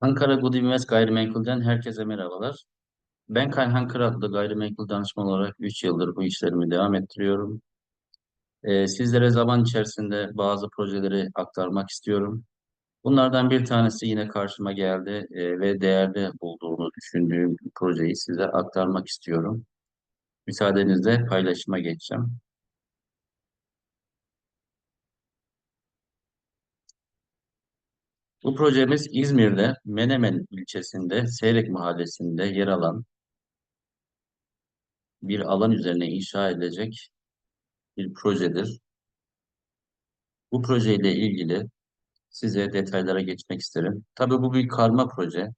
Ankara Good Invest Gayrimenkul'den herkese merhabalar. Ben Kayhan Kıratlı gayrimenkul danışman olarak 3 yıldır bu işlerimi devam ettiriyorum. Ee, sizlere zaman içerisinde bazı projeleri aktarmak istiyorum. Bunlardan bir tanesi yine karşıma geldi e, ve değerli bulduğunu düşündüğüm projeyi size aktarmak istiyorum. Müsaadenizle paylaşıma geçeceğim. Bu projemiz İzmir'de Menemen ilçesinde Seyrek mahallesinde yer alan bir alan üzerine inşa edilecek bir projedir. Bu projeyle ilgili size detaylara geçmek isterim. Tabii bu bir karma proje.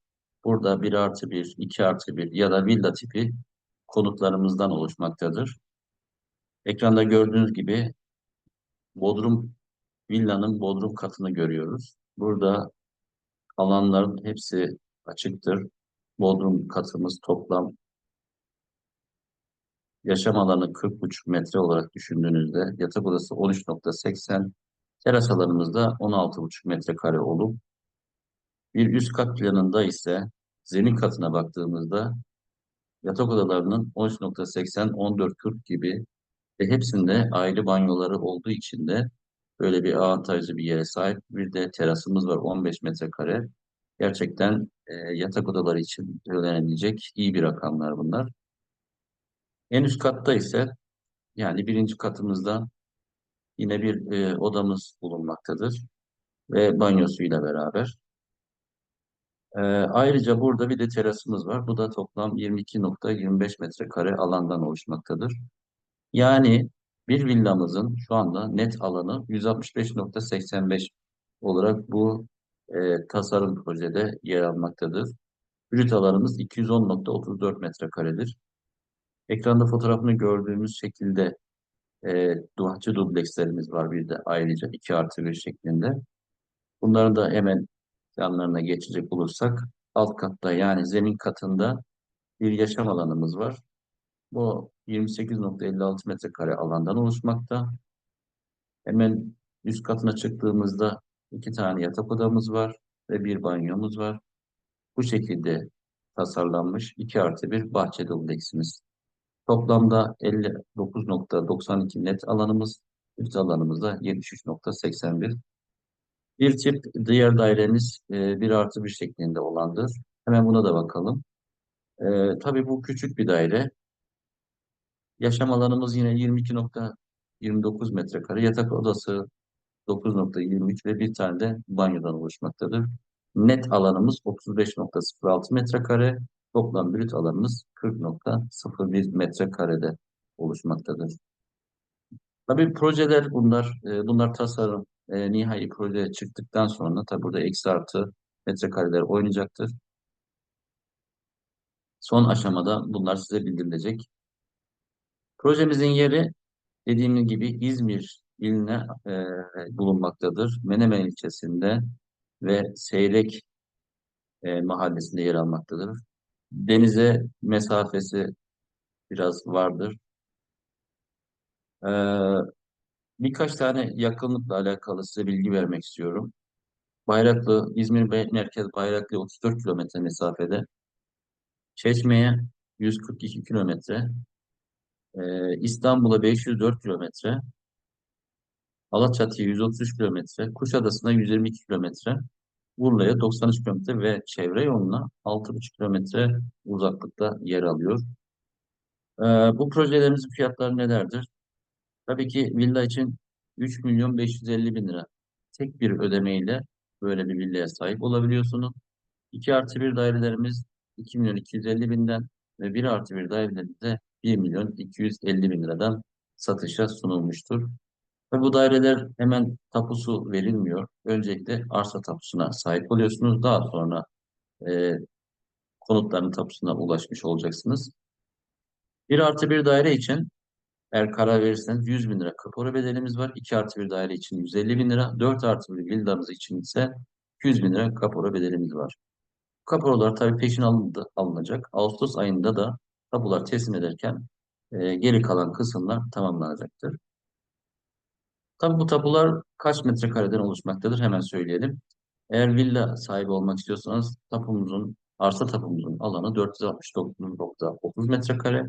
Burada 1 artı 1, 2 artı 1 ya da villa tipi konutlarımızdan oluşmaktadır. Ekranda gördüğünüz gibi Bodrum villanın Bodrum katını görüyoruz. Burada alanların hepsi açıktır. Bodrum katımız toplam yaşam alanı 40,5 metre olarak düşündüğünüzde yatak odası 13,80 teras alanımız da 16,5 metrekare olup bir üst kat planında ise zemin katına baktığımızda yatak odalarının 13.80, 14.40 gibi ve hepsinde ayrı banyoları olduğu için de böyle bir avantajlı bir yere sahip. Bir de terasımız var 15 metrekare. Gerçekten e, yatak odaları için söylenebilecek iyi bir rakamlar bunlar. En üst katta ise yani birinci katımızda yine bir e, odamız bulunmaktadır ve banyosuyla beraber. Ee, ayrıca burada bir de terasımız var. Bu da toplam 22.25 metrekare alandan oluşmaktadır. Yani bir villamızın şu anda net alanı 165.85 olarak bu e, tasarım projede yer almaktadır. Brüt alanımız 210.34 metrekaredir. Ekranda fotoğrafını gördüğümüz şekilde e, duhacı dublekslerimiz var bir de ayrıca 2 artı 1 şeklinde. Bunların da hemen yanlarına geçecek olursak alt katta yani zemin katında bir yaşam alanımız var. Bu 28.56 metrekare alandan oluşmakta. Hemen üst katına çıktığımızda iki tane yatak odamız var ve bir banyomuz var. Bu şekilde tasarlanmış 2 artı bir bahçe dubleksimiz. Toplamda 59.92 net alanımız, üst alanımız da 73.81. Bir tip diğer dairemiz e, 1 artı 1 şeklinde olandır. Hemen buna da bakalım. E, tabii bu küçük bir daire. Yaşam alanımız yine 22.29 metrekare. Yatak odası 9.23 ve bir tane de banyodan oluşmaktadır. Net alanımız 35.06 metrekare. Toplam brüt alanımız 40.01 metrekarede oluşmaktadır. Tabii projeler bunlar. E, bunlar tasarım. E, nihai proje çıktıktan sonra tabii burada eksi artı metrekareler oynayacaktır. Son aşamada bunlar size bildirilecek. Projemizin yeri dediğimiz gibi İzmir iline e, bulunmaktadır. Menemen ilçesinde ve Seyrek e, mahallesinde yer almaktadır. Denize mesafesi biraz vardır. E, birkaç tane yakınlıkla alakalı size bilgi vermek istiyorum. Bayraklı, İzmir Merkez Bayraklı 34 kilometre mesafede. Çeşme'ye 142 kilometre. Ee, İstanbul'a 504 kilometre. Alaçatı'ya 133 kilometre. Kuşadası'na 122 kilometre. Urla'ya 93 kilometre ve çevre yoluna 6,5 kilometre uzaklıkta yer alıyor. Ee, bu projelerimizin fiyatları nelerdir? Tabii ki villa için 3 milyon 550 bin lira. Tek bir ödemeyle böyle bir villaya sahip olabiliyorsunuz. 2 artı 1 dairelerimiz 2 milyon 250 binden ve 1 artı 1 dairelerinde 1 milyon 250 bin liradan satışa sunulmuştur. Ve bu daireler hemen tapusu verilmiyor. Öncelikle arsa tapusuna sahip oluyorsunuz. Daha sonra e, konutların tapusuna ulaşmış olacaksınız. 1 artı 1 daire için eğer karar verirseniz 100 bin lira kapora bedelimiz var. 2 artı 1 daire için 150 bin lira. 4 artı 1 villamız için ise 200 bin lira kapora bedelimiz var. Kaporalar tabii peşin alındı, alınacak. Ağustos ayında da tapular teslim ederken e, geri kalan kısımlar tamamlanacaktır. Tabii bu tapular kaç metrekareden oluşmaktadır hemen söyleyelim. Eğer villa sahibi olmak istiyorsanız tapumuzun, arsa tapumuzun alanı 469.30 metrekare.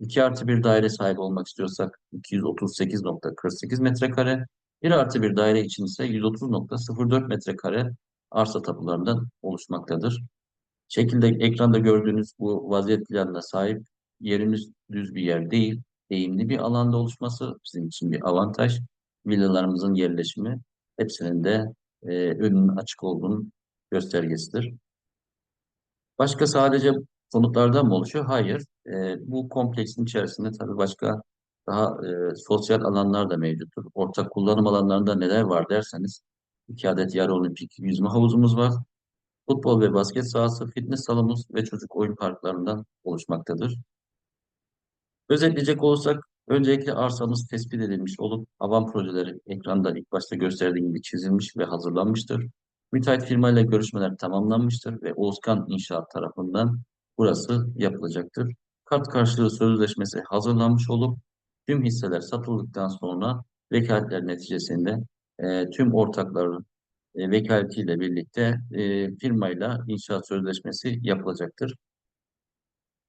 2 artı bir daire sahibi olmak istiyorsak 238.48 metrekare. 1 artı bir daire için ise 130.04 metrekare arsa tapularından oluşmaktadır. Şekilde ekranda gördüğünüz bu vaziyet planına sahip yerimiz düz bir yer değil, eğimli bir alanda oluşması bizim için bir avantaj. Villalarımızın yerleşimi hepsinin de e, önünün açık olduğunun göstergesidir. Başka sadece konutlardan mı oluşuyor? Hayır. E, bu kompleksin içerisinde tabii başka daha e, sosyal alanlar da mevcuttur. Ortak kullanım alanlarında neler var derseniz, iki adet yarı olimpik yüzme havuzumuz var. Futbol ve basket sahası, fitness salonumuz ve çocuk oyun parklarından oluşmaktadır. Özetleyecek olursak, öncelikle arsamız tespit edilmiş olup avan projeleri ekranda ilk başta gösterdiğim gibi çizilmiş ve hazırlanmıştır. Müteahhit firmayla görüşmeler tamamlanmıştır ve Oğuzkan İnşaat tarafından burası yapılacaktır. Kart karşılığı sözleşmesi hazırlanmış olup tüm hisseler satıldıktan sonra vekaletler neticesinde e, tüm ortakların e, vekaletiyle birlikte e, firmayla inşaat sözleşmesi yapılacaktır.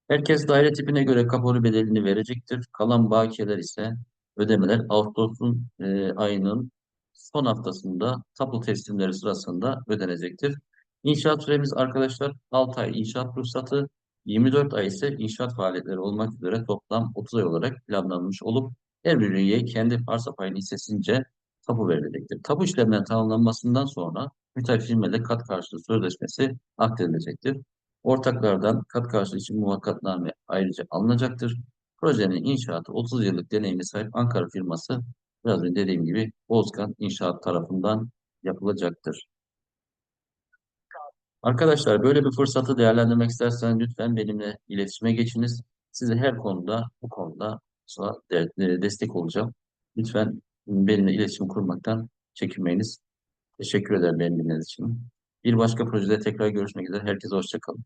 Herkes daire tipine göre kapora bedelini verecektir. Kalan bakiyeler ise ödemeler Ağustos'un e, ayının son haftasında tapu teslimleri sırasında ödenecektir. İnşaat süremiz arkadaşlar 6 ay inşaat ruhsatı, 24 ay ise inşaat faaliyetleri olmak üzere toplam 30 ay olarak planlanmış olup her bir üyeye kendi arsa payının hissesince tapu verilecektir. Tapu işlemlerinin tamamlanmasından sonra müteahhit kat karşılığı sözleşmesi akdedilecektir. Ortaklardan kat karşılığı için muvakkatname ayrıca alınacaktır. Projenin inşaatı 30 yıllık deneyimi sahip Ankara firması biraz önce dediğim gibi Bozkan İnşaat tarafından yapılacaktır. Arkadaşlar böyle bir fırsatı değerlendirmek isterseniz lütfen benimle iletişime geçiniz. Size her konuda bu konuda destek olacağım. Lütfen benimle iletişim kurmaktan çekinmeyiniz. Teşekkür ederim beni dinlediğiniz için. Bir başka projede tekrar görüşmek üzere. Herkese hoşçakalın.